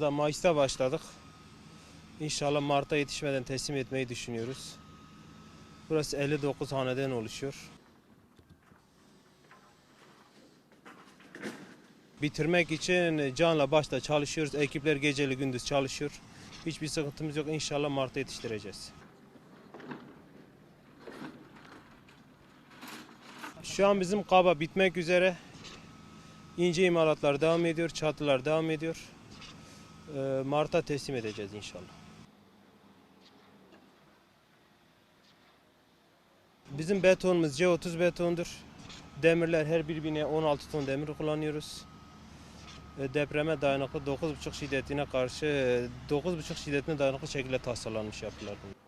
Da Mayıs'ta başladık. İnşallah Mart'a yetişmeden teslim etmeyi düşünüyoruz. Burası 59 haneden oluşuyor. Bitirmek için canla başla çalışıyoruz. Ekipler geceli gündüz çalışıyor. Hiçbir sıkıntımız yok. İnşallah Mart'a yetiştireceğiz. Şu an bizim kaba bitmek üzere. İnce imalatlar devam ediyor, çatılar devam ediyor. Ee, Mart'a teslim edeceğiz inşallah. Bizim betonumuz C30 betondur. Demirler her bir bine 16 ton demir kullanıyoruz. Ee, Depreme dayanıklı 9,5 şiddetine karşı e, 9,5 şiddetine dayanıklı şekilde tasarlanmış yapılar bunlar.